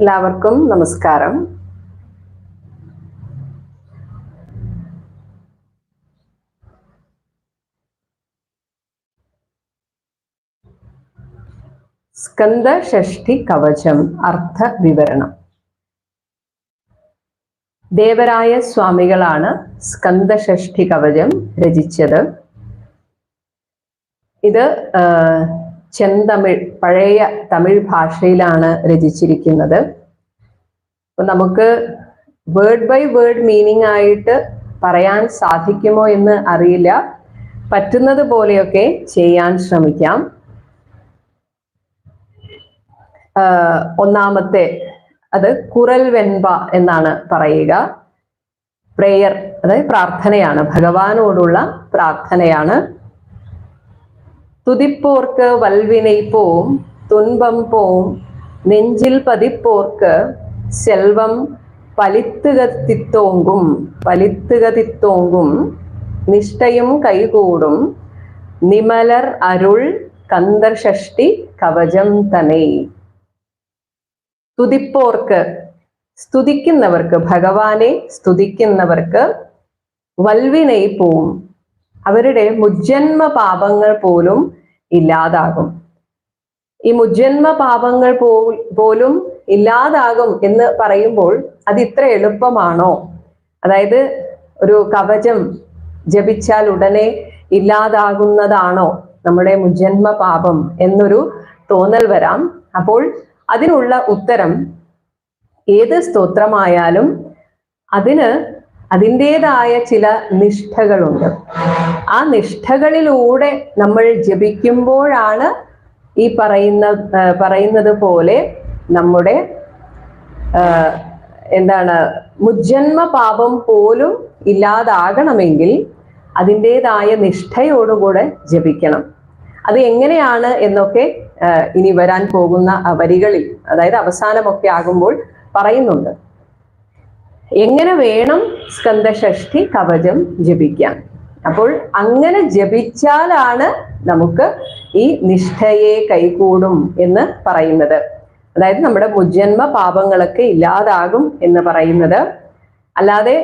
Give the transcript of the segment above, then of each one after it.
എല്ലാവർക്കും നമസ്കാരം. സ്കന്ദ ഷഷ്ഠി കവചം അർത്ഥ വിവരണം ദേവരായ സ്വാമികളാണ് സ്കന്ദ ഷഷ്ഠി കവചം രചിച്ചത്. ഇത് ചെന്തമിഴ് പഴയ തമിഴ് ഭാഷയിലാണ് രചിച്ചിരിക്കുന്നത്. അപ്പൊ നമുക്ക് വേർഡ് ബൈ വേർഡ് മീനിങ് ആയിട്ട് പറയാൻ സാധിക്കുമോ എന്ന് അറിയില്ല. പറ്റുന്നത് പോലെയൊക്കെ ചെയ്യാൻ ശ്രമിക്കാം. ഒന്നാമത്തെ അത് കുറൽ വെൻപ എന്നാണ് പറയുക. പ്രേയർ അതായത് പ്രാർത്ഥനയാണ്. ഭഗവാനോടുള്ള പ്രാർത്ഥനയാണ്. തുതിപ്പോർക്ക് വൽവിനയിപ്പോവും തുൻപം പോവും നെഞ്ചിൽ പതിപ്പോർക്ക് செல்வம் பலித்துகத்தித்தோங்கும் பலித்துகதித்தோங்கும் நிஷ்டையும் கைகூடும் நிமலர் அருள் கந்தர் சஷ்டி கவஜம் தனை. സ്തുതിപ്പോർക്ക് സ്തുതിക്കുന്നവർക്ക് ഭഗവാനെ സ്തുതിക്കുന്നവർക്ക് വൽവിനൈ അവരുടെ മുജ്ജന്മ പാപങ്ങൾ പോലും ഇല്ലാതാകും. ഈ മുജ്ജന്മ പാപങ്ങൾ പോലും ഇല്ലാതാകും എന്ന് പറയുമ്പോൾ അത് ഇത്ര എളുപ്പമാണോ? അതായത് ഒരു കവചം ജപിച്ചാൽ ഉടനെ ഇല്ലാതാകുന്നതാണോ നമ്മുടെ മുജന്മ പാപം എന്നൊരു തോന്നൽ വരാം. അപ്പോൾ അതിനുള്ള ഉത്തരം ഏത് സ്തോത്രമായാലും അതിന് അതിന്റെതായ ചില നിഷ്ഠകളുണ്ട്. ആ നിഷ്ഠകളിലൂടെ നമ്മൾ ജപിക്കുമ്പോഴാണ് ഈ പറയുന്ന പറയുന്നത് പോലെ നമ്മുടെ എന്താണ് മുജ്ജന്മ പാപം പോലും ഇല്ലാതാകണമെങ്കിൽ അതിന്റെതായ നിഷ്ഠയോടുകൂടെ ജപിക്കണം. അത് എങ്ങനെയാണ് എന്നൊക്കെ ഇനി വരാൻ പോകുന്ന വരികളിൽ അതായത് അവസാനമൊക്കെ ആകുമ്പോൾ പറയുന്നുണ്ട്. എങ്ങനെ വേണം സ്കന്ധഷഷ്ഠി കവചം ജപിക്കാൻ? അപ്പോൾ അങ്ങനെ ജപിച്ചാലാണ് നമുക്ക് ഈ നിഷ്ഠയെ കൈകൂടും എന്ന് പറയുന്നത്. അതായത് നമ്മുടെ മുജന്മ പാപങ്ങളൊക്കെ ഇല്ലാതാകും എന്ന് പറയുന്നത്. അല്ലാതെ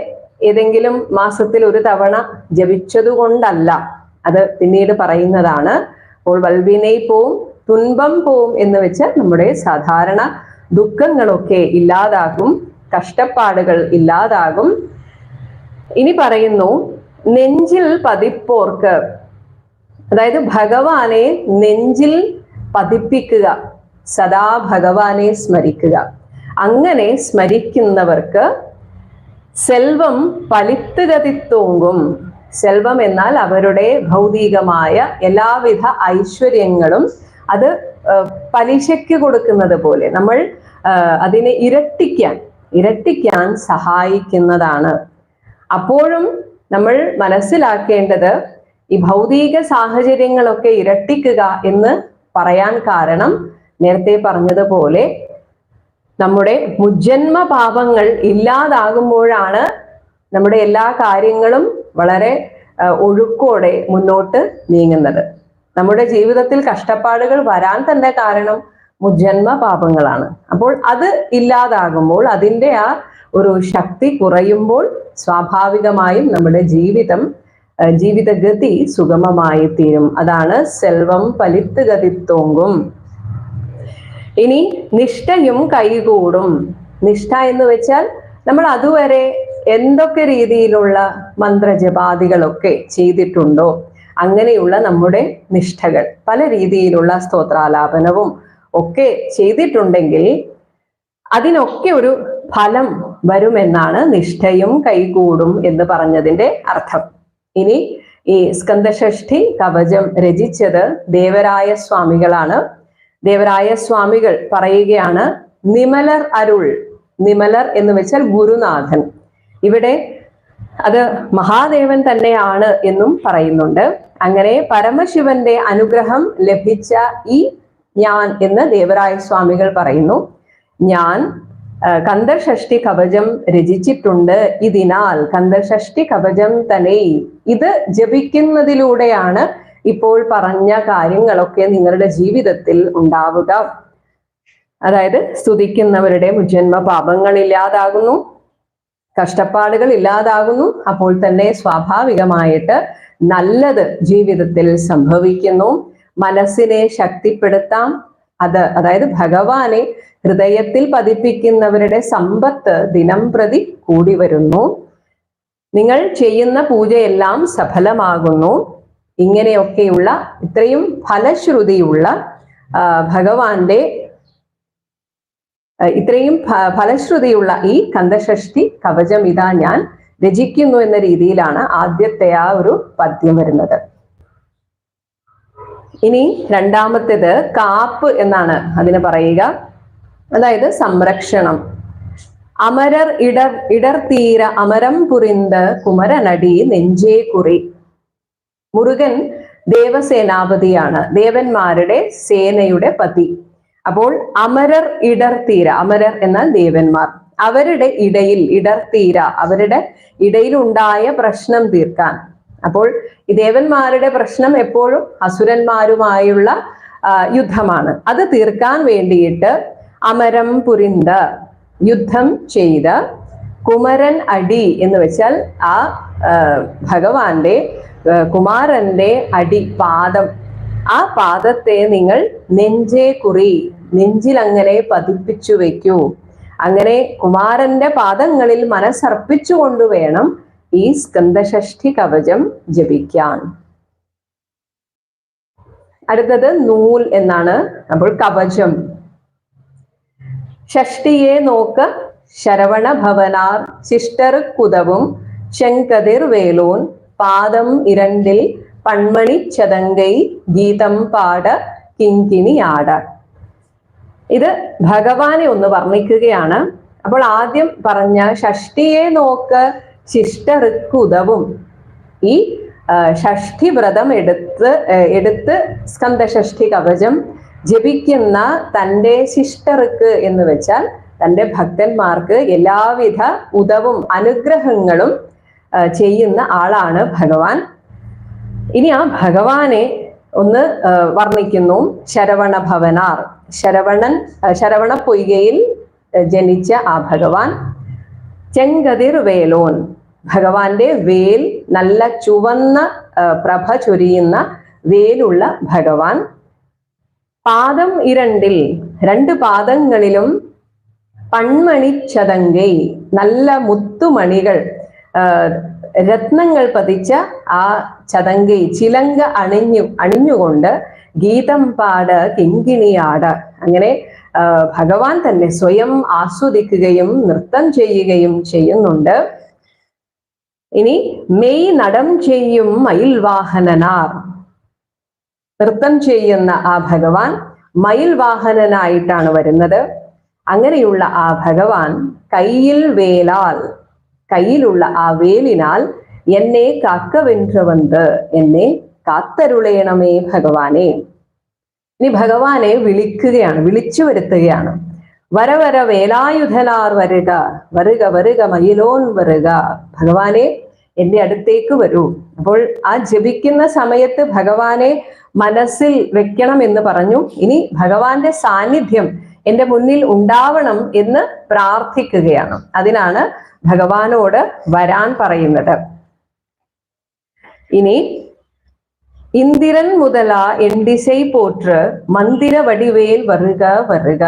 ഏതെങ്കിലും മാസത്തിൽ ഒരു തവണ ജപിച്ചതുകൊണ്ടല്ല അത് പിന്നീട് പറയുന്നതാണ്. അപ്പോൾ വൽവിനെ പോവും തുൻപം പോവും എന്ന് വെച്ച് നമ്മുടെ സാധാരണ ദുഃഖങ്ങളൊക്കെ ഇല്ലാതാകും കഷ്ടപ്പാടുകൾ ഇല്ലാതാകും. ഇനി പറയുന്നു നെഞ്ചിൽ പതിപ്പോർക്ക് അതായത് ഭഗവാനെ നെഞ്ചിൽ പതിപ്പിക്കുക. സദാ ഭഗവാനെ സ്മരിക്കുക. അങ്ങനെ സ്മരിക്കുന്നവർക്ക് സെൽവം പലിത്തുകതിത്തോങ്കും സെൽവം എന്നാൽ അവരുടെ ഭൗതികമായ എല്ലാവിധ ഐശ്വര്യങ്ങളും അത് പലിശയ്ക്ക് കൊടുക്കുന്നത് പോലെ നമ്മൾ അതിനെ ഇരട്ടിക്കാൻ ഇരട്ടിക്കാൻ സഹായിക്കുന്നതാണ്. അപ്പോഴും നമ്മൾ മനസ്സിലാക്കേണ്ടത് ഈ ഭൗതിക സാഹചര്യങ്ങളൊക്കെ ഇരട്ടിക്കുക എന്ന് പറയാൻ കാരണം നേരത്തെ പറഞ്ഞതുപോലെ നമ്മുടെ മുജ്ജന്മ പാപങ്ങൾ ഇല്ലാതാകുമ്പോഴാണ് നമ്മുടെ എല്ലാ കാര്യങ്ങളും വളരെ ഒഴുക്കോടെ മുന്നോട്ട് നീങ്ങുന്നത്. നമ്മുടെ ജീവിതത്തിൽ കഷ്ടപ്പാടുകൾ വരാൻ തന്നെ കാരണം മുജ്ജന്മ പാപങ്ങളാണ്. അപ്പോൾ അത് ഇല്ലാതാകുമ്പോൾ അതിന്റെ ആ ഒരു ശക്തി കുറയുമ്പോൾ സ്വാഭാവികമായും നമ്മുടെ ജീവിതം ജീവിതഗതി സുഗമമായി തീരും അതാണ് സെൽവം പലിത്ത് പലിത്തുഗതിത്തോങ്കും ഇനി നിഷ്ഠയും കൈകൂടും. നിഷ്ഠ എന്ന് വെച്ചാൽ നമ്മൾ അതുവരെ എന്തൊക്കെ രീതിയിലുള്ള മന്ത്രജപാദികളൊക്കെ ചെയ്തിട്ടുണ്ടോ അങ്ങനെയുള്ള നമ്മുടെ നിഷ്ഠകൾ. പല രീതിയിലുള്ള സ്തോത്രാലാപനവും ഒക്കെ ചെയ്തിട്ടുണ്ടെങ്കിൽ അതിനൊക്കെ ഒരു ഫലം വരുമെന്നാണ് നിഷ്ഠയും കൈകൂടും എന്ന് പറഞ്ഞതിന്റെ അർത്ഥം. ഇനി ഈ സ്കന്ദഷ്ഠി കവചം രചിച്ചത് ദേവരായ സ്വാമികളാണ്. ദേവരായ സ്വാമികൾ പറയുകയാണ് നിമലർ അരുൾ. നിമലർ എന്ന് വെച്ചാൽ ഗുരുനാഥൻ. ഇവിടെ അത് മഹാദേവൻ തന്നെയാണ് എന്നും പറയുന്നുണ്ട്. അങ്ങനെ പരമശിവന്റെ അനുഗ്രഹം ലഭിച്ച ഈ ഞാൻ എന്ന് ദേവരായ സ്വാമികൾ പറയുന്നു. ഞാൻ കന്ദർഷഷ്ടി കവചം രചിച്ചിട്ടുണ്ട് ഇതിനാൽ കന്ദർഷഷ്ടി കവചം തന്നെ ഇത് ജപിക്കുന്നതിലൂടെയാണ് ഇപ്പോൾ പറഞ്ഞ കാര്യങ്ങളൊക്കെ നിങ്ങളുടെ ജീവിതത്തിൽ ഉണ്ടാവുക. അതായത് സ്തുതിക്കുന്നവരുടെ മുജന്മ പാപങ്ങൾ ഇല്ലാതാകുന്നു. കഷ്ടപ്പാടുകൾ ഇല്ലാതാകുന്നു. അപ്പോൾ തന്നെ സ്വാഭാവികമായിട്ട് നല്ലത് ജീവിതത്തിൽ സംഭവിക്കുന്നു. മനസ്സിനെ ശക്തിപ്പെടുത്താം. അത് അതായത് ഭഗവാനെ ഹൃദയത്തിൽ പതിപ്പിക്കുന്നവരുടെ സമ്പത്ത് ദിനം പ്രതി കൂടി വരുന്നു. നിങ്ങൾ ചെയ്യുന്ന പൂജയെല്ലാം സഫലമാകുന്നു. ഇങ്ങനെയൊക്കെയുള്ള ഇത്രയും ഫലശ്രുതിയുള്ള ഭഗവാന്റെ ഇത്രയും ഫലശ്രുതിയുള്ള ഈ കന്ദഷഷ്ടി കവചം ഇതാ ഞാൻ രചിക്കുന്നു എന്ന രീതിയിലാണ് ആദ്യത്തെ ആ ഒരു പദ്യം വരുന്നത്. ഇനി രണ്ടാമത്തേത് കാപ്പ് എന്നാണ് അതിന് പറയുക. അതായത് സംരക്ഷണം. അമരർ ഇടർ ഇടർത്തീര അമരം പുരിന്ത് കുമരനടി നെഞ്ചേ കുറി. മുരുകൻ ദേവസേനാപതിയാണ്. ദേവന്മാരുടെ സേനയുടെ പതി. അപ്പോൾ അമരർ ഇടർത്തീര അമരർ എന്നാൽ ദേവന്മാർ. അവരുടെ ഇടയിൽ ഇടർത്തീര അവരുടെ ഇടയിലുണ്ടായ പ്രശ്നം തീർക്കാൻ. അപ്പോൾ ഈ ദേവന്മാരുടെ പ്രശ്നം എപ്പോഴും അസുരന്മാരുമായുള്ള യുദ്ധമാണ്. അത് തീർക്കാൻ വേണ്ടിയിട്ട് അമരം പുരിന്ത യുദ്ധം ചെയ്ത് കുമരൻ അടി എന്ന് വെച്ചാൽ ആ ഭഗവാന്റെ കുമാരന്റെ അടി പാദം. ആ പാദത്തെ നിങ്ങൾ നെഞ്ചേ കുറി നെഞ്ചിൽ അങ്ങനെ പതിപ്പിച്ചു വെക്കൂ അങ്ങനെ കുമാരന്റെ പാദങ്ങളിൽ മനസ്സർപ്പിച്ചുകൊണ്ട് വേണം ഈ സ്കന്ദഷഷ്ഠി കവചം ജപിക്കാൻ. അടുത്തത് നൂൽ എന്നാണ് അപ്പോൾ കവചം. ഷഷ്ടിയെ നോക്ക് ശരവണ ഭവനാർ ശിഷ്ടർ കുതവും ശങ്കതിർ വേലോൻ പാദം ഇരണ്ടിൽ പൺമണി ചതങ്കൈ ഗീതം പാട കിങ്കിണി ആട. ഇത് ഭഗവാനെ ഒന്ന് വർണിക്കുകയാണ്. അപ്പോൾ ആദ്യം പറഞ്ഞ ഷഷ്ടിയെ നോക്ക് ശിഷ്ടറുക്കുതവും ഈ ഷഷ്ടി വ്രതം എടുത്ത് എടുത്ത് സ്കന്ദഷഷ്ഠി കവചം ജപിക്കുന്ന തന്റെ ശിഷ്ടറുക്ക് എന്ന് വെച്ചാൽ തന്റെ ഭക്തന്മാർക്ക് എല്ലാവിധ ഉദവും അനുഗ്രഹങ്ങളും ചെയ്യുന്ന ആളാണ് ഭഗവാൻ. ഇനി ആ ഭഗവാനെ ഒന്ന് വർണിക്കുന്നു. ശരവണ ഭവനാർ. ശരവണൻ ശരവണ പൊയ്കയിൽ ജനിച്ച ആ ഭഗവാൻ. ചെങ്കതിർ വേലോൻ. ഭഗവാന്റെ വേൽ നല്ല ചുവന്ന പ്രഭ ചൊരിയുന്ന വേലുള്ള ഭഗവാൻ. പാദം ഇരണ്ടിൽ രണ്ട് പാദങ്ങളിലും പൺമണിച്ചതങ്കൈ നല്ല മുത്തുമണികൾ രത്നങ്ങൾ പതിച്ച ആ ചതങ്കി ചിലങ്ക അണിഞ്ഞു അണിഞ്ഞുകൊണ്ട് ഗീതം പാട് കിങ്കിണിയാട് അങ്ങനെ ഭഗവാൻ തന്നെ സ്വയം ആസ്വദിക്കുകയും നൃത്തം ചെയ്യുകയും ചെയ്യുന്നുണ്ട്. ഇനി മെയ് നടം ചെയ്യും മയിൽവാഹനനാർ. നൃത്തം ചെയ്യുന്ന ആ ഭഗവാൻ മയിൽവാഹനനായിട്ടാണ് വരുന്നത്. അങ്ങനെയുള്ള ആ ഭഗവാൻ കയ്യിൽ വേലാൽ. കയ്യിലുള്ള ആ വേലിനാൽ എന്നെ കാക്കവെன்று വന്ന് എന്നെ കാത്തരുളയണമേ ഭഗവാനെ. ഇനി ഭഗവാനെ വിളിക്കുകയാണ് വിളിച്ചു വരുത്തുകയാണ്. വര വര വേലായുധനാർ വരുക വരുക വരുക മയിലോൻ വരുക. ഭഗവാനെ എന്റെ അടുത്തേക്ക് വരൂ. അപ്പോൾ ആ ജപിക്കുന്ന സമയത്ത് ഭഗവാനെ മനസ്സിൽ വെക്കണം എന്ന് പറഞ്ഞു. ഇനി ഭഗവാന്റെ സാന്നിധ്യം എന്റെ മുന്നിൽ ഉണ്ടാവണം എന്ന് പ്രാർത്ഥിക്കുകയാണ്. അതിനാണ് ഭഗവാനോട് വരാൻ പറയുന്നത്. ഇനി ഇന്ദിരൻ മുതല എന്തിസൈ പോറ്റ് മന്ദിര വടിവേൽ വരുക വരുക.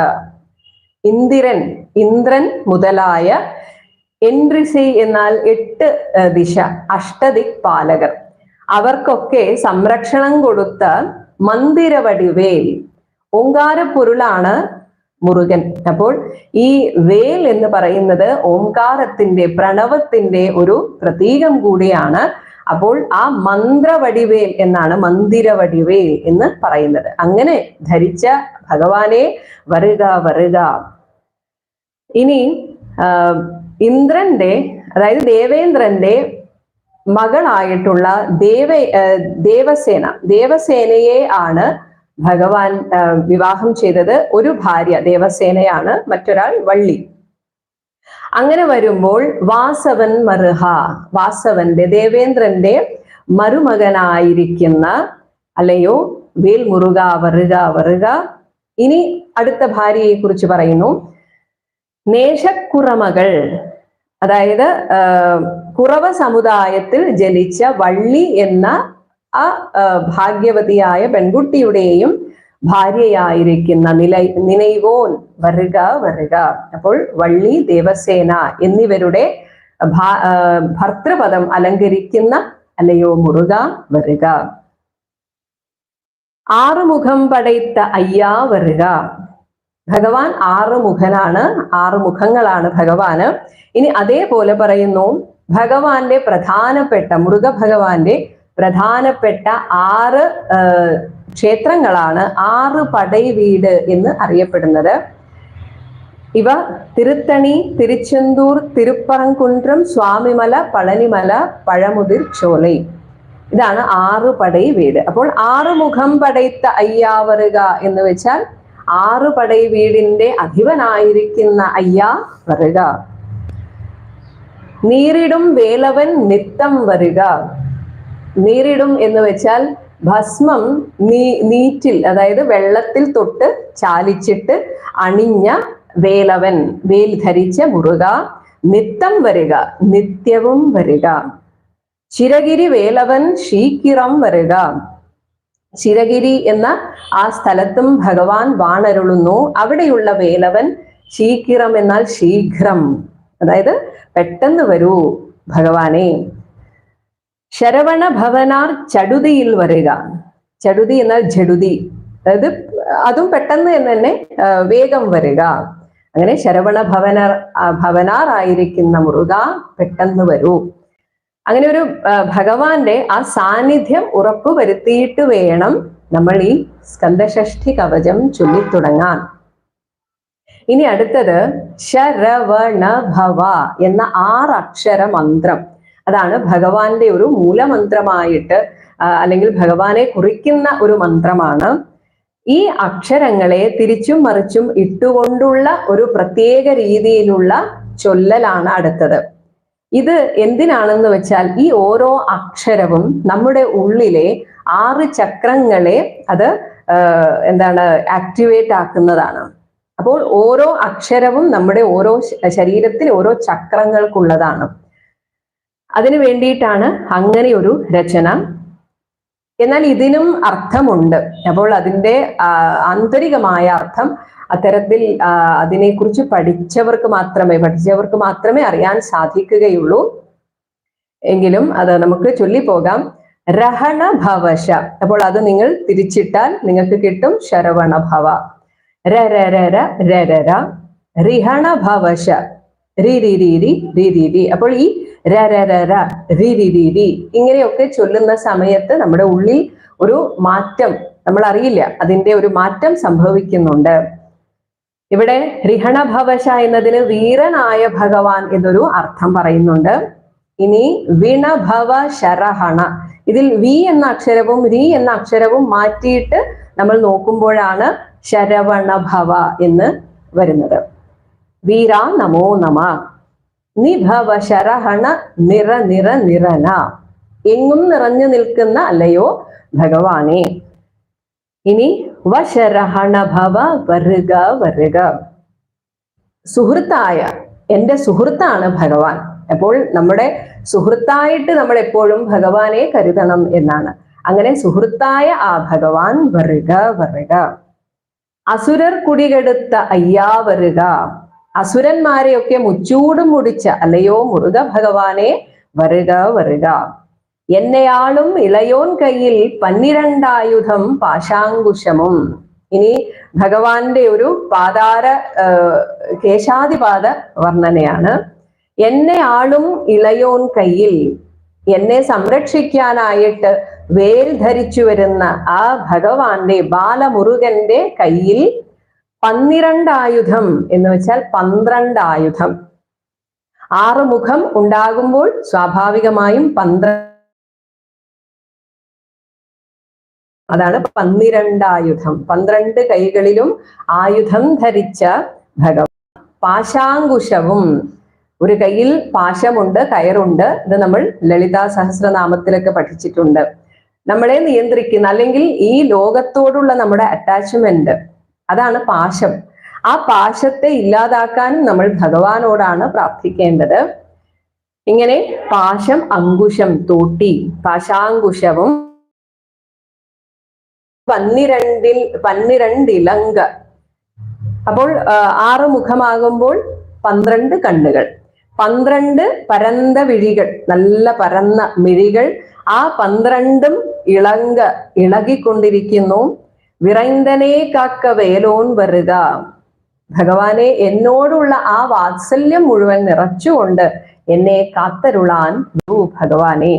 ഇന്ദിരൻ ഇന്ദ്രൻ മുതലായ എൻട്രിസൈ എന്നാൽ എട്ട് ദിശ അഷ്ടദിക് പാലകർ. അവർക്കൊക്കെ സംരക്ഷണം കൊടുത്ത മന്ദിരവടിവേൽ ഓങ്കാരപ്പൊരുളാണ് മുരുകൻ. അപ്പോൾ ഈ വേൽ എന്ന് പറയുന്നത് ഓംകാരത്തിന്റെ പ്രണവത്തിന്റെ ഒരു പ്രതീകം കൂടിയാണ്. അപ്പോൾ ആ മന്ത്രവടിവേൽ എന്നാണ് മന്ദിരവടിവേൽ എന്ന് പറയുന്നത്. അങ്ങനെ ധരിച്ച ഭഗവാനെ വരുക വരുക. ഇനി ഇന്ദ്രന്റെ അതായത് ദേവേന്ദ്രന്റെ മകളായിട്ടുള്ള ദേവ ദേവസേന. ദേവസേനയെ ആണ് ഭഗവാൻ വിവാഹം ചെയ്തത് ഒരു ഭാര്യ ദേവസേനയാണ് മറ്റൊരാൾ വള്ളി. അങ്ങനെ വരുമ്പോൾ വാസവൻ മറുഹ വാസവന്റെ ദേവേന്ദ്രന്റെ മരുമകനായിരിക്കുന്ന അല്ലയോ വേൽ മുറുക വറുക വരുക ഇനി അടുത്ത ഭാര്യയെ കുറിച്ച് പറയുന്നു. നേഷക്കുറമകൾ അതായത് കുറവ സമുദായത്തിൽ ജനിച്ച വള്ളി എന്ന ആ ഭാഗ്യവതിയായ പെൺകുട്ടിയുടെയും ഭാര്യയായിരിക്കുന്ന നില നിലൈവോൻ വരുക വരുക. അപ്പോൾ വള്ളി ദേവസേന എന്നിവരുടെ ഭർത്തൃപദം അലങ്കരിക്കുന്ന അല്ലയോ മുറുക വരുക. ആറുമുഖം പടയ്ത്ത അയ്യാ വരുക. ഭഗവാൻ ആറുമുഖനാണ് ആറ് മുഖങ്ങളാണ് ഭഗവാന്. ഇനി അതേപോലെ പറയുന്നു ഭഗവാന്റെ പ്രധാനപ്പെട്ട മുരുക ഭഗവാന്റെ പ്രധാനപ്പെട്ട ആറ് ക്ഷേത്രങ്ങളാണ് ആറ് പടൈ വീട് എന്ന് അറിയപ്പെടുന്നത്. ഇവ തിരുത്തണി തിരുച്ചെന്തൂർ തിരുപ്പറംകുൻട്രം സ്വാമിമല പളനിമല പഴമുതിർ ചോലൈ. ഇതാണ് ആറ് പടൈ വീട്. അപ്പോൾ ആറ് മുഖം പടയത്ത അയ്യാവറുക എന്ന് വെച്ചാൽ ആറ് പടൈ വീടിന്റെ അധിപനായിരിക്കുന്ന അയ്യാ വരുക നീരിടും വേലവൻ നിത്തം വരുക നീരിടും എന്ന് വെച്ചാൽ ഭസ്മം നീ നീറ്റിൽ അതായത് വെള്ളത്തിൽ തൊട്ട് ചാലിച്ചിട്ട് അണിഞ്ഞ വേലവൻ വേൽ ധരിച്ച മുറുക നിത്തം വരിക നിത്യവും വരിക. ചിരഗിരി വേലവൻ ശീക്കിറം വരിക. ചിരഗിരി എന്ന ആ സ്ഥലത്തും ഭഗവാൻ വാണരുളുന്നു. അവിടെയുള്ള വേലവൻ ശീക്കിറം എന്നാൽ ശീഘ്രം. അതായത് പെട്ടെന്ന് വരൂ ഭഗവാനെ. ശരവണ ഭവനാർ ചടുതിയിൽ വരിക. ചടുതി എന്നാൽ ജടുതി അതായത് അതും പെട്ടെന്ന് തന്നെ വേഗം വരിക. അങ്ങനെ ശരവണ ഭവന ഭവനാർ ആയിരിക്കുന്ന മുറുക പെട്ടെന്ന് വരൂ. അങ്ങനെ ഒരു ഭഗവാന്റെ ആ സാന്നിധ്യം ഉറപ്പു വരുത്തിയിട്ട് വേണം നമ്മൾ ഈ സ്കന്ദഷഷ്ഠി കവചം ചൊല്ലിത്തുടങ്ങാൻ. ഇനി അടുത്തത് ശരവണ ഭവ എന്ന ആറക്ഷര മന്ത്രം അതാണ് ഭഗവാന്റെ ഒരു മൂലമന്ത്രമായിട്ട് അല്ലെങ്കിൽ ഭഗവാനെ കുറിക്കുന്ന ഒരു മന്ത്രമാണ്. ഈ അക്ഷരങ്ങളെ തിരിച്ചും മറിച്ചും ഇട്ടുകൊണ്ടുള്ള ഒരു പ്രത്യേക രീതിയിലുള്ള ചൊല്ലലാണ് അടുത്തത്. ഇത് എന്തിനാണെന്ന് വെച്ചാൽ ഈ ഓരോ അക്ഷരവും നമ്മുടെ ഉള്ളിലെ ആറ് ചക്രങ്ങളെ അത് എന്താണ് ആക്ടിവേറ്റ് ആക്കുന്നതാണ്. അപ്പോൾ ഓരോ അക്ഷരവും നമ്മുടെ ഓരോ ശരീരത്തിൽ ഓരോ ചക്രങ്ങൾക്കുള്ളതാണ്. അതിനു വേണ്ടിയിട്ടാണ് അങ്ങനെ ഒരു രചന. എന്നാൽ ഇതിനും അർത്ഥമുണ്ട്. അപ്പോൾ അതിന്റെ ആന്തരികമായ അർത്ഥം അത്തരത്തിൽ അതിനെക്കുറിച്ച് പഠിച്ചവർക്ക് മാത്രമേ പഠിച്ചവർക്ക് മാത്രമേ അറിയാൻ സാധിക്കുകയുള്ളൂ. എങ്കിലും അത് നമുക്ക് ചൊല്ലിപ്പോകാം. രഹണ ഭവശ അപ്പോൾ അത് നിങ്ങൾ തിരിച്ചിട്ടാൽ നിങ്ങൾക്ക് കിട്ടും ശരവണഭവ. രരര രരര. റിഹണഭവശ. റിഹണ ഭവശ അപ്പോൾ ഈ രി രി രി രി ഇങ്ങനെയൊക്കെ ചൊല്ലുന്ന സമയത്ത് നമ്മുടെ ഉള്ളിൽ ഒരു മാറ്റം നമ്മൾ അറിയില്ല അതിന്റെ ഒരു മാറ്റം സംഭവിക്കുന്നുണ്ട്. ഇവിടെ ഭവശ എന്നതിന് വീരനായ ഭഗവാൻ എന്നൊരു അർത്ഥം പറയുന്നുണ്ട്. ഇനി വിണഭവ ശരഹണ. ഇതിൽ വി എന്ന അക്ഷരവും രി എന്ന അക്ഷരവും മാറ്റിയിട്ട് നമ്മൾ നോക്കുമ്പോഴാണ് ശരവണഭവ എന്ന് വരുന്നത്. വീര നമോ നമ. നിഭവ ശരഹണ നിറ നിറ നിറന എങ്ങും നിറഞ്ഞു നിൽക്കുന്ന അല്ലയോ ഭഗവാനെ. ഇനി വശരഹണ ഭവ വരുക വരുക സുഹൃത്തായ എന്റെ സുഹൃത്താണ് ഭഗവാൻ. അപ്പോൾ നമ്മുടെ സുഹൃത്തായിട്ട് നമ്മൾ എപ്പോഴും ഭഗവാനെ കരുതണം എന്നാണ്. അങ്ങനെ സുഹൃത്തായ ആ ഭഗവാൻ വരുക വരുക അസുരർ കുടികെടുത്ത അയ്യാ വരുക അസുരന്മാരെയൊക്കെ മുച്ചൂടും മുടിച്ച അല്ലയോ മുരുക ഭഗവാനെ വരുക വരുക. എന്നെയാളും ഇളയോൻ കയ്യിൽ പന്നിരണ്ടായുധം പാശാങ്കുശമും. ഇനി ഭഗവാന്റെ ഒരു പാതാര കേശാതിപാത വർണനയാണ്. എന്നെ ആളും ഇളയോൻ കയ്യിൽ എന്നെ സംരക്ഷിക്കാനായിട്ട് വേൽ ധരിച്ചു വരുന്ന ആ ഭഗവാന്റെ ബാലമുരുകന്റെ കയ്യിൽ പന്നിരണ്ടായുധം എന്ന് വെച്ചാൽ പന്ത്രണ്ട് ആയുധം ആറ് മുഖം ഉണ്ടാകുമ്പോൾ സ്വാഭാവികമായും പന്ത്ര അതാണ് പന്നിരണ്ടായുധം. പന്ത്രണ്ട് കൈകളിലും ആയുധം ധരിച്ച ഭഗവാൻ. പാശാങ്കുശവും. ഒരു കയ്യിൽ പാശമുണ്ട് കയറുണ്ട്. ഇത് നമ്മൾ ലളിതാ സഹസ്രനാമത്തിലൊക്കെ പഠിച്ചിട്ടുണ്ട്. നമ്മളെ നിയന്ത്രിക്കുന്ന അല്ലെങ്കിൽ ഈ ലോകത്തോടുള്ള നമ്മുടെ അറ്റാച്ച്മെന്റ് അതാണ് പാശം. ആ പാശത്തെ ഇല്ലാതാക്കാനും നമ്മൾ ഭഗവാനോടാണ് പ്രാർത്ഥിക്കേണ്ടത്. ഇങ്ങനെ പാശം അങ്കുശം തോട്ടി പാശാങ്കുശവും പന്നിരണ്ടിൽ പന്നിരണ്ടിലങ്ക. അപ്പോൾ ആറ് മുഖമാകുമ്പോൾ പന്ത്രണ്ട് കണ്ണുകൾ. പന്ത്രണ്ട് പരന്ത വിഴികൾ നല്ല പരന്ന മിഴികൾ. ആ പന്ത്രണ്ടും ഇളങ്ക ഇളകിക്കൊണ്ടിരിക്കുന്നു. വിറൈന്തനെ കാക്ക വേലോൻ വരുക. ഭഗവാനെ എന്നോടുള്ള ആ വാത്സല്യം മുഴുവൻ നിറച്ചുകൊണ്ട് എന്നെ കാത്തരുളാൻ ഭഗവാനെ.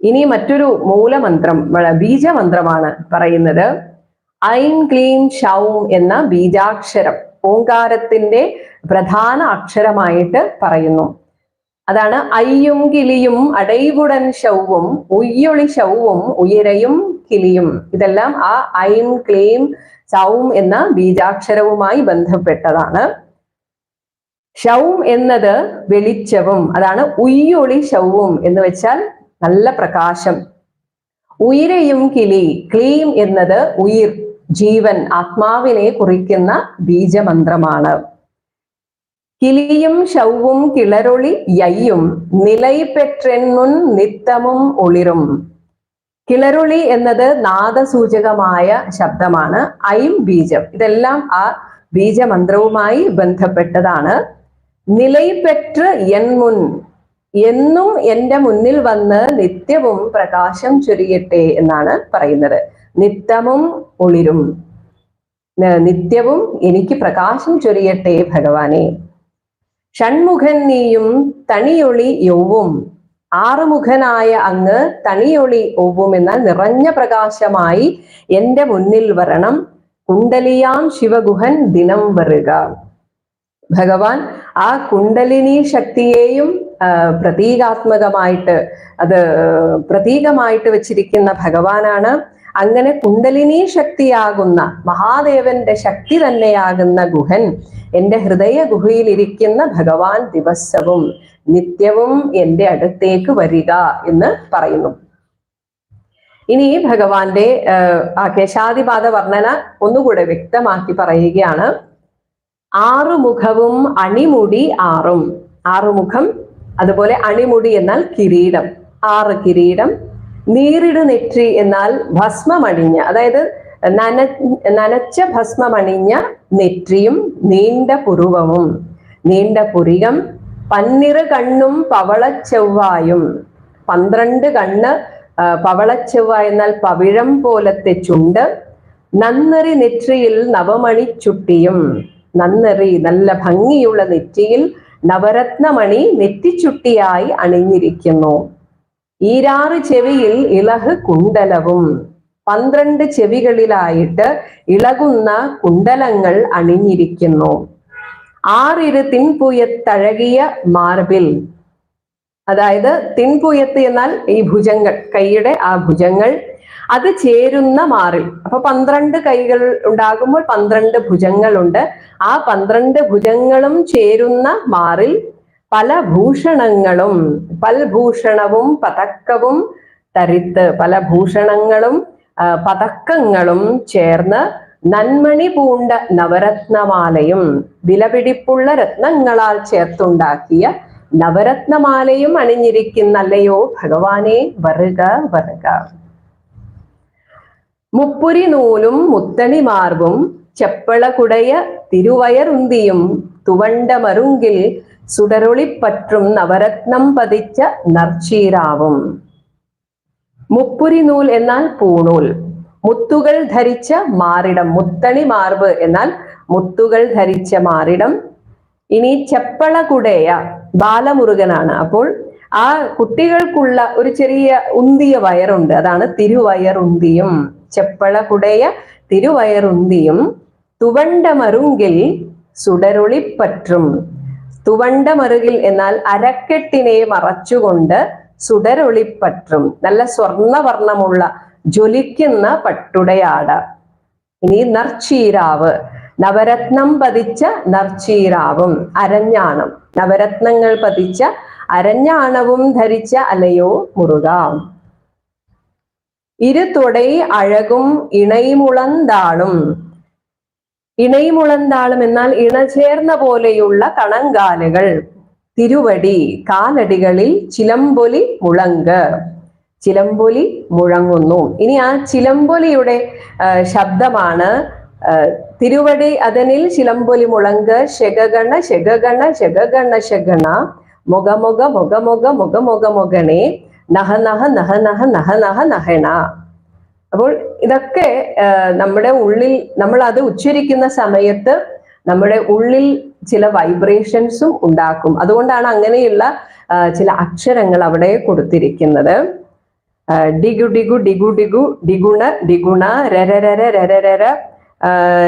ഇനി മറ്റൊരു മൂലമന്ത്രം ബീജമന്ത്രമാണ് പറയുന്നത്. ഐം ക്ലീം ഷൗം എന്ന ബീജാക്ഷരം ഓങ്കാരത്തിന്റെ പ്രധാന അക്ഷരമായിട്ട് പറയുന്നു. അതാണ് അയ്യും കിളിയും അടൈവുടൻ ശൗവും ഉയ്യൊളി ശൗവും ഉയരയും കിളിയും. ഇതെല്ലാം ആ ഐം ക്ലീം ശൗം എന്ന ബീജാക്ഷരവുമായി ബന്ധപ്പെട്ടതാണ്. ഷൗം എന്നത് വെളിച്ചവും അതാണ് ഉയ്യൊളി ശൗവും എന്ന് വെച്ചാൽ നല്ല പ്രകാശം. ഉയരയും കിളി ക്ലീം എന്നത് ഉയിർ ജീവൻ ആത്മാവിനെ കുറിക്കുന്ന ബീജമന്ത്രമാണ്. കിളിയും ശൗവും കിളരൊളി യയ്യും നിലൈപ്പെട്ടെന്മുൻ നിത്തമും ഒളിരും. കിളരൊളി എന്നത് നാദസൂചകമായ ശബ്ദമാണ്. ഐം ബീജം. ഇതെല്ലാം ആ ബീജമന്ത്രവുമായി ബന്ധപ്പെട്ടതാണ്. നിലയിപ്പെറ്റ് എൻ മുൻ. എന്നും എന്റെ മുന്നിൽ വന്ന് നിത്യവും പ്രകാശം ചൊരിയട്ടെ എന്നാണ് പറയുന്നത്. നിത്തമും ഒളിരും. നിത്യവും എനിക്ക് പ്രകാശം ചൊരിയട്ടെ ഭഗവാനെ. ഷൺമുഖൻ നീയും തണിയൊളി യൗവും ആറുമുഖനായ അങ്ങ് തണിയൊളി ഒവ്വും എന്നാൽ നിറഞ്ഞ പ്രകാശമായി എന്റെ മുന്നിൽ വരണം. കുണ്ടലിയാം ശിവഗുഹൻ ദിനം വരുക. ഭഗവാൻ ആ കുണ്ടലിനി ശക്തിയെയും പ്രതീകാത്മകമായിട്ട് അത് പ്രതീകമായിട്ട് വെച്ചിരിക്കുന്ന ഭഗവാനാണ്. അങ്ങനെ കുണ്ടലിനി ശക്തിയാകുന്ന മഹാദേവന്റെ ശക്തി തന്നെയാകുന്ന ഗുഹൻ എന്റെ ഹൃദയ ഗുഹയിൽ ഇരിക്കുന്ന ഭഗവാൻ ദിവസവും നിത്യവും എന്റെ അടുത്തേക്ക് വരിക എന്ന് പറയുന്നു. ഇനി ഭഗവാന്റെ ആ, കേശാദിപാത വർണന ഒന്നുകൂടെ വ്യക്തമാക്കി പറയുകയാണ്. ആറുമുഖവും അണിമുടി ആറും. ആറുമുഖം അതുപോലെ അണിമുടി എന്നാൽ കിരീടം. ആറ് കിരീടം നീറിട് നെറ്റി എന്നാൽ ഭസ്മമണിഞ്ഞ അതായത് നന നനച്ച ഭസ്മമണിഞ്ഞ നെറ്റിയും നീണ്ട പുരുവവും നീണ്ട പുരികം പന്നിറ് കണ്ണും പവള ചെവ്വായും. പന്ത്രണ്ട് കണ്ണ് പവളച്ചെവ്വ എന്നാൽ പവിഴം പോലത്തെ ചുണ്ട്. നന്നറി നെറ്റിയിൽ നവമണി ചുട്ടിയും നന്നറി നല്ല ഭംഗിയുള്ള നെറ്റിയിൽ നവരത്നമണി നെറ്റിച്ചുട്ടിയായി അണിഞ്ഞിരിക്കുന്നു. ഈരാറ് ചെവിയിൽ ഇളഹ് കുണ്ടലവും. പന്ത്രണ്ട് ചെവികളിലായിട്ട് ഇളകുന്ന കുണ്ടലങ്ങൾ അണിഞ്ഞിരിക്കുന്നു. ആറിരു തിൻപുയത്തഴകിയ മാർബിൽ. അതായത് തിൻപുയത്ത് എന്നാൽ ഈ ഭുജങ്ങൾ കൈയുടെ ആ ഭുജങ്ങൾ. അത് ചേരുന്ന മാറിൽ. അപ്പൊ പന്ത്രണ്ട് കൈകൾ ഉണ്ടാകുമ്പോൾ പന്ത്രണ്ട് ഭുജങ്ങളുണ്ട്. ആ പന്ത്രണ്ട് ഭുജങ്ങളും ചേരുന്ന മാറിൽ പല ഭൂഷണങ്ങളും പൽഭൂഷണവും പതക്കവും തരിത്ത് പല ഭൂഷണങ്ങളും പതക്കങ്ങളും ചേർന്ന് നന്മണി പൂണ്ട നവരത്നമാലയും വിലപിടിപ്പുള്ള രത്നങ്ങളാൽ ചേർത്തുണ്ടാക്കിയ നവരത്നമാലയും അണിഞ്ഞിരിക്കുന്നല്ലയോ ഭഗവാനെ വറുക വറുക. മുപ്പുരി നൂലും മുത്തണി മാർബും ചെപ്പളകുടയ തിരുവയറുന്തിയും തുവണ്ടമരുങ്കിൽ സുടരൊളിപ്പറ്റും നവരത്നം പതിച്ച നർച്ചീരാവും. മുപ്പുരി നൂൽ എന്നാൽ പൂണൂൽ മുത്തുകൾ ധരിച്ച മാറിടം മുത്തണി മാർബ് എന്നാൽ മുത്തുകൾ ധരിച്ച മാറിടം. ഇനി ചെപ്പള കുടേയ ബാലമുരുകനാണ്. അപ്പോൾ ആ കുട്ടികൾക്കുള്ള ഒരു ചെറിയ ഉന്തിയ വയറുണ്ട്. അതാണ് തിരുവയറുന്തിയും. ചെപ്പള കുടേയ തിരുവയറുന്തിയും. തുവണ്ട മരുങ്കിൽ സുടരൊളിപ്പറ്റും തുവണ്ടമറുകിൽ എന്നാൽ അരക്കെട്ടിനെ മറച്ചുകൊണ്ട് സുടരൊളിപ്പറ്റും നല്ല സ്വർണവർണമുള്ള ജ്വലിക്കുന്ന പട്ടുടയാട്. ഇനി നർച്ചീരാവ്. നവരത്നം പതിച്ച നർച്ചീരാവും അരഞ്ഞാണം. നവരത്നങ്ങൾ പതിച്ച അരഞ്ഞാണവും ധരിച്ച അലയോ മുറുക. ഇരുതൊടൈ അഴകും ഇണൈമുളന്താളും ഇണയുമുളന്താളും എന്നാൽ ഇണചേർന്ന പോലെയുള്ള കണങ്കാലുകൾ. തിരുവടി കാലടികളിൽ ചിലമ്പൊലി മുളങ്ക്. ചിലമ്പൊലി മുഴങ്ങുന്നു. ഇനി ആ ചിലമ്പൊലിയുടെ ശബ്ദമാണ് തിരുവടി അതനിൽ ചിലമ്പൊലി മുളങ്ക് ശഗഗണ ശഗഗണ ശഗഗണ ശഗണ മുഖമുഖ മുഖമുഖ മുഖമുഖ മുഖണേ നഹ നഹ നഹ നഹ നഹ നഹ നഹണ. അപ്പോൾ ഇതൊക്കെ നമ്മുടെ ഉള്ളിൽ നമ്മൾ അത് ഉച്ചരിക്കുന്ന സമയത്ത് നമ്മുടെ ഉള്ളിൽ ചില വൈബ്രേഷൻസും ഉണ്ടാക്കും. അതുകൊണ്ടാണ് അങ്ങനെയുള്ള ചില അക്ഷരങ്ങൾ അവിടെ കൊടുത്തിരിക്കുന്നത്. ഡിഗു ഡിഗു ഡിഗു ഡിഗു ഡിഗുണ ഡിഗുണ രരരര രരരര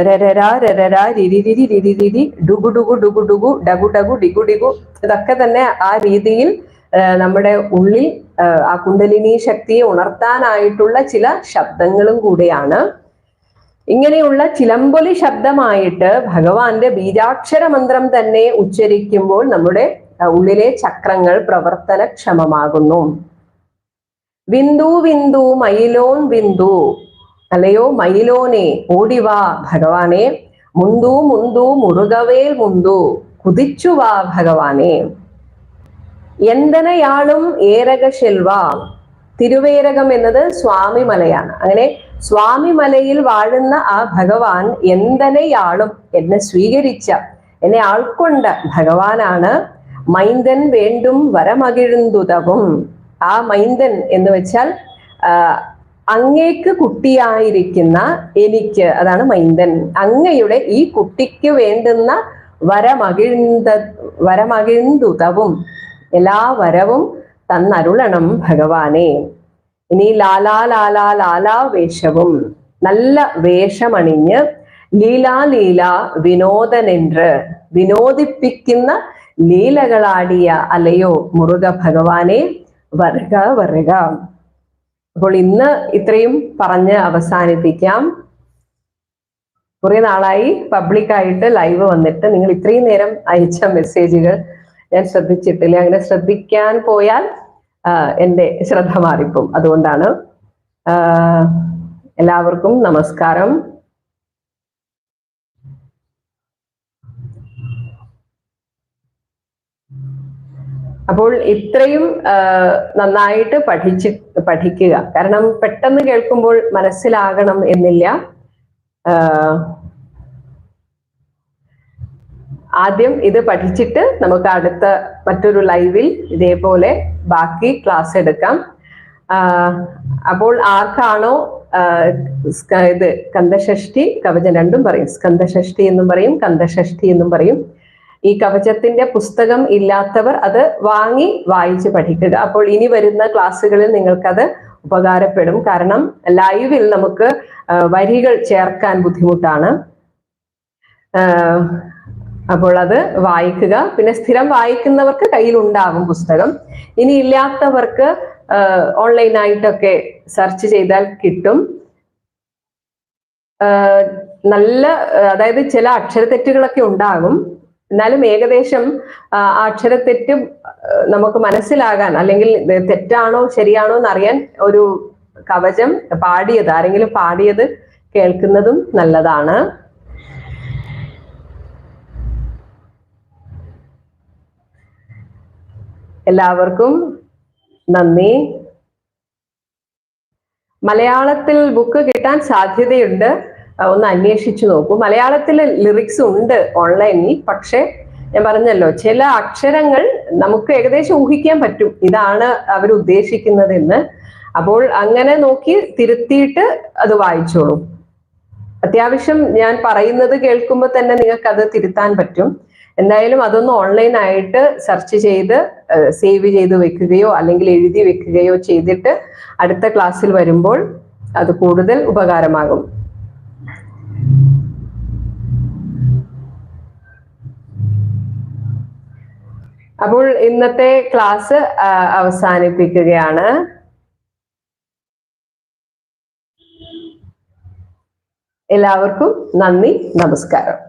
രരര രരര രിരിരി രിരിരി രിരി രിരി ഡുഗു ഡുഗു ഡുഗു ഡുഗു ഡഗു ഡഗു ഡിഗു ഡിഗു ഇതൊക്കെ തന്നെ ആ രീതിയിൽ നമ്മുടെ ഉള്ളിൽ ആ കുണ്ടലിനി ശക്തിയെ ഉണർത്താനായിട്ടുള്ള ചില ശബ്ദങ്ങളും കൂടിയാണ്. ഇങ്ങനെയുള്ള ചിലമ്പൊലി ശബ്ദമായിട്ട് ഭഗവാന്റെ ബീജാക്ഷര മന്ത്രം തന്നെ ഉച്ചരിക്കുമ്പോൾ നമ്മുടെ ഉള്ളിലെ ചക്രങ്ങൾ പ്രവർത്തനക്ഷമമാകുന്നു. വിന്ദു വിന്ദു മയിലോൻ വിന്ദു അല്ലയോ മയിലോനെ ഓടിവാ ഭഗവാനെ മുന്തു മുന്തു മുറുകവേൽ മുന്തു കുതിച്ചുവാ ഭഗവാനെ. എന്തനയാളും ഏരക ശെൽവ. തിരുവേരകം എന്നത് സ്വാമി മലയാണ് അങ്ങനെ സ്വാമി മലയിൽ വാഴുന്ന ആ ഭഗവാൻ എന്തനയാളും എന്നെ സ്വീകരിച്ച എന്നെ ആൾക്കൊണ്ട ഭഗവാനാണ്. മൈന്ദൻ വേണ്ടും വരമകിഴുന്തുതവും. ആ മൈന്ദൻ എന്ന് വെച്ചാൽ അങ്ങേക്ക് കുട്ടിയായിരിക്കുന്ന എനിക്ക് അതാണ് മൈന്ദൻ അങ്ങയുടെ ഈ കുട്ടിക്ക് വേണ്ടുന്ന വരമകിഴുന്ത വരമകിഴ്ന്തുതവും. എല്ലാ വരവും തന്നരുളണം ഭഗവാനെ. ഇനി ലാലാ ലാലാ ലാലാ വേഷവും നല്ല വേഷമണിഞ്ഞ് ലീല വിനോദനെன்று വിനോദിപ്പിക്കുന്ന ലീലകളാടിയ അലയോ മുറുക ഭഗവാനെ. വരുക വരുക. അപ്പോൾ ഇന്ന് ഇത്രയും പറഞ്ഞ് അവസാനിപ്പിക്കാം. കുറെ നാളായി പബ്ലിക്കായിട്ട് ലൈവ് വന്നിട്ട് നിങ്ങൾ ഇത്രയും നേരം അയച്ച മെസ്സേജുകൾ ഞാൻ ശ്രദ്ധിച്ചിട്ടില്ല. അങ്ങനെ ശ്രദ്ധിക്കാൻ പോയാൽ എന്റെ ശ്രദ്ധ മാറിപ്പോം അതുകൊണ്ടാണ് എല്ലാവർക്കും നമസ്കാരം. അപ്പോൾ ഇത്രയും നന്നായിട്ട് പഠിച്ച് പഠിക്കുക. കാരണം പെട്ടെന്ന് കേൾക്കുമ്പോൾ മനസ്സിലാകണം എന്നില്ല. ആദ്യം ഇത് പഠിച്ചിട്ട് നമുക്ക് അടുത്ത മറ്റൊരു ലൈവിൽ ഇതേപോലെ ബാക്കി ക്ലാസ് എടുക്കാം. അപ്പോൾ ആർക്കാണോ ഇത് കന്ദഷഷ്ടി കവചം രണ്ടും പറയും. സ്കന്ദഷഷ്ടി എന്നും പറയും കന്ദഷഷ്ടി എന്നും പറയും. ഈ കവചത്തിന്റെ പുസ്തകം ഇല്ലാത്തവർ അത് വാങ്ങി വായിച്ച് പഠിക്കുക. അപ്പോൾ ഇനി വരുന്ന ക്ലാസ്സുകളിൽ നിങ്ങൾക്കത് ഉപകാരപ്പെടും. കാരണം ലൈവിൽ നമുക്ക് വരികൾ ചേർക്കാൻ ബുദ്ധിമുട്ടാണ്. അപ്പോൾ അത് വായിക്കുക. പിന്നെ സ്ഥിരം വായിക്കുന്നവർക്ക് കയ്യിൽ ഉണ്ടാകും പുസ്തകം. ഇനി ഇല്ലാത്തവർക്ക് ഓൺലൈനായിട്ടൊക്കെ സെർച്ച് ചെയ്താൽ കിട്ടും. നല്ല അതായത് ചില അക്ഷരത്തെറ്റുകളൊക്കെ ഉണ്ടാകും. എന്നാലും ഏകദേശം ആ അക്ഷരത്തെറ്റ് നമുക്ക് മനസ്സിലാകാൻ അല്ലെങ്കിൽ തെറ്റാണോ ശരിയാണോ എന്ന് അറിയാൻ ഒരു കവചം പാടിയത് ആരെങ്കിലും പാടിയത് കേൾക്കുന്നതും നല്ലതാണ്. എല്ലാവർക്കും നന്ദി. മലയാളത്തിൽ ബുക്ക് കിട്ടാൻ സാധ്യതയുണ്ട്. ഒന്ന് അന്വേഷിച്ചു നോക്കൂ. മലയാളത്തിൽ ലിറിക്സ് ഉണ്ട് ഓൺലൈനിൽ പക്ഷെ ഞാൻ പറഞ്ഞല്ലോ ചില അക്ഷരങ്ങൾ നമുക്ക് ഏകദേശം ഊഹിക്കാൻ പറ്റും. ഇതാണ് അവർ ഉദ്ദേശിക്കുന്നതെന്ന്. അപ്പോൾ അങ്ങനെ നോക്കി തിരുത്തിയിട്ട് അത് വായിച്ചോളൂ. അത്യാവശ്യം ഞാൻ പറയുന്നത് കേൾക്കുമ്പോൾ തന്നെ നിങ്ങൾക്ക് അത് തിരുത്താൻ പറ്റും. എന്തായാലും അതൊന്ന് ഓൺലൈൻ ആയിട്ട് സെർച്ച് ചെയ്ത് സേവ് ചെയ്ത് വെക്കുകയോ അല്ലെങ്കിൽ എഴുതി വെക്കുകയോ ചെയ്തിട്ട് അടുത്ത ക്ലാസ്സിൽ വരുമ്പോൾ അത് കൂടുതൽ ഉപകാരമാകും. അപ്പോൾ ഇന്നത്തെ ക്ലാസ് അവസാനിപ്പിക്കുകയാണ്. എല്ലാവർക്കും നന്ദി നമസ്കാരം.